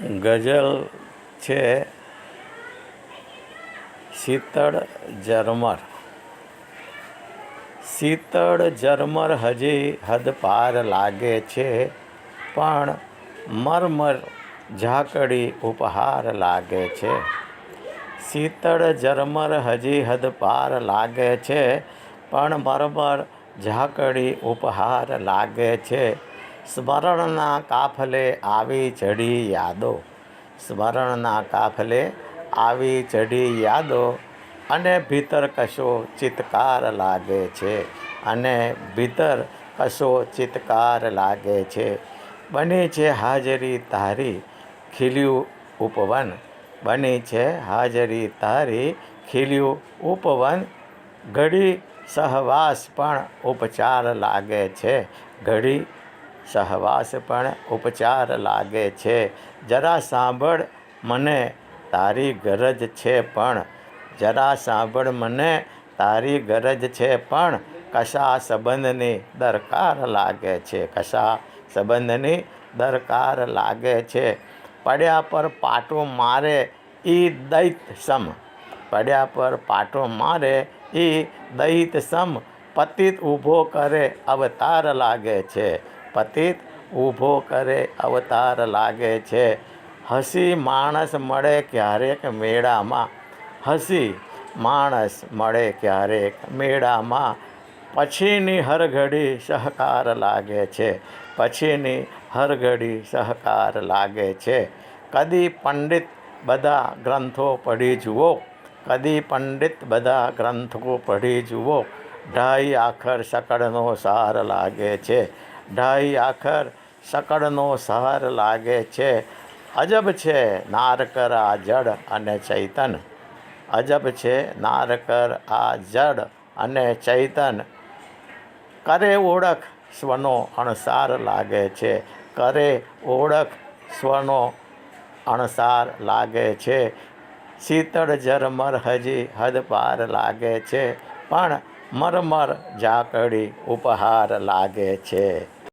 ગઝલ છે શીતળ ઝરમર. શીતળ ઝરમર હજી હદ પાર લાગે છે, પણ મરમર ઝાકડી ઉપહાર લાગે છે. શીતળ ઝરમર હજી હદ પાર લાગે છે, પણ મરમર ઝાકડી ઉપહાર લાગે છે. સ્મરણના કાફલે આવી ચઢી યાદો. સ્મરણના કાફલે આવી ચઢી યાદો. અને ભીતર કશો ચિત્કાર લાગે છે. અને ભીતર કશો ચિત્કાર લાગે છે. બની છે હાજરી તારી ખીલ્યું ઉપવન. બની છે હાજરી તારી ખીલ્યું ઉપવન. ઘડી સહવાસ પણ ઉપચાર લાગે છે. ઘડી સહવાસ પણ ઉપચાર લાગે છે. જરા સાંભળ મને, તારી ગરજ છે પણ. જરા સાંભળ મને, તારી ગરજ છે પણ. કશા સંબંધની દરકાર લાગે છે? કશા સંબંધની દરકાર લાગે છે? પડ્યા પર પાટો મારે ઈ દૈત સમ. પડ્યા પર પાટો મારે એ દૈત સમ. પતિત ઊભો કરે અવતાર લાગે છે. પતિત ઊભો કરે, અવતાર લાગે છે. હસી માણસ મળે ક્યારેક મેળામાં. હસી માણસ મળે ક્યારેક મેળામાં. પછીની હરઘડી સહકાર લાગે છે. પછીની હરઘડી સહકાર લાગે છે. કદી પંડિત બધા ગ્રંથો પઢી જુઓ. કદી પંડિત બધા ગ્રંથો પઢી જુઓ. ઢાઈ આખર સકળનો સાર લાગે છે. ઢાઈ આખર સકળનો સહર લાગે છે. અજબ છે નારકર આ જડ અને ચૈતન. અજબ છે નારકર આ જડ અને ચૈતન. કરે ઓળખ સ્વનો અણસાર લાગે છે. કરે ઓળખ સ્વનો અણસાર લાગે છે. શીતળ ઝરમર હજી હદ પાર લાગે છે. પણ મરમર ઝાકડી ઉપહાર લાગે છે.